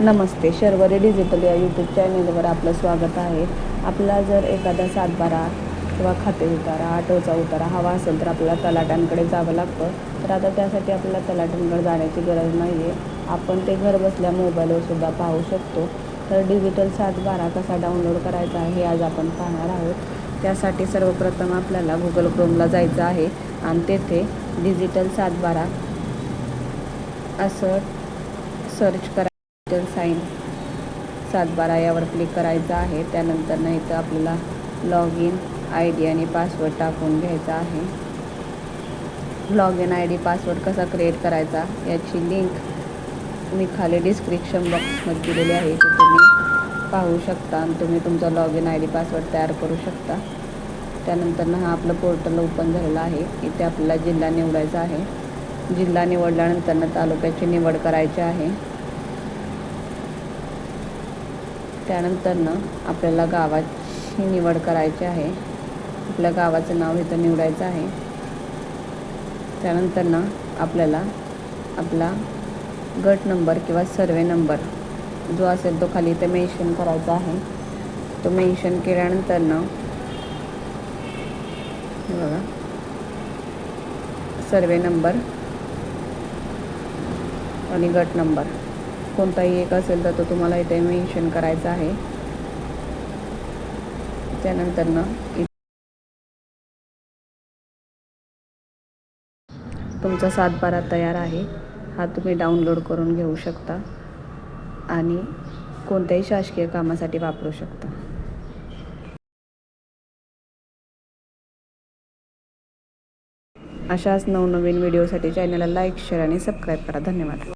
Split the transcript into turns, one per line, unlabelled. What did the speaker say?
नमस्ते Sharvari digital या YouTube चॅनेलवर आपलं स्वागत आहे. आपला जर एखादा सातबारा किंवा खाते उतारा आठवचा उतारा हवा असेल तर आपल्याला तलाट्यांकडे जावं लागतं. तर आता त्यासाठी आपल्याला तलाट्यांकडे जाण्याची गरज नाही आहे आपण ते घर बसल्या मोबाईलवर सुद्धा पाहू शकतो. तर डिजिटल सातबारा कसा डाउनलोड करायचा आहे हे आज आपण पाहणार आहोत. त्यासाठी सर्वप्रथम आपल्याला गुगल क्रोमला जायचं आहे आणि तेथे डिजिटल सातबारा असं सर्च करा. डिजिटल साईन सातबारा यावर क्लिक करायचं आहे. त्यानंतर ना इथं आपल्याला लॉग इन आय डी आणि पासवर्ड टाकून घ्यायचा आहे. Log in I D password कसा क्रिएट करायचा याची लिंक मी खाली डिस्क्रिप्शन बॉक्समध्ये दिलेली आहे. ती तुम्ही पाहू शकता आणि तुम्ही तुमचा log in I D password तयार करू शकता. त्यानंतर हा आपलं पोर्टल ओपन झालेलं आहे. इथे आपल्याला जिल्हा निवडायचा आहे. जिल्हा निवडल्यानंतर ना तालुक्याची निवड करायची आहे. त्यानंतर ना आपल्याला गावाची निवड करायची आहे. आपल्या गावाचं नाव इथं निवडायचं आहे. त्यानंतर ना आपल्याला आपला गट नंबर किंवा सर्वे नंबर जो असेल तो खाली इथे मेन्शन करायचा आहे. तो मेन्शन केल्यानंतर ना बघा. सर्वे नंबर आणि गट नंबर. कोणताही एक असेल तर तो तुम्हाला इथे मेन्शन करायचा आहे. त्यानंतर ना तुमचा सातबारा तयार आहे. हा तुम्ही डाउनलोड करून घेऊ शकता आणि कोणत्याही शासकीय कामासाठी वापरू शकता. अशाच नवनवीन व्हिडिओसाठी चॅनलला लाईक शेअर आणि सबस्क्राईब करा. धन्यवाद.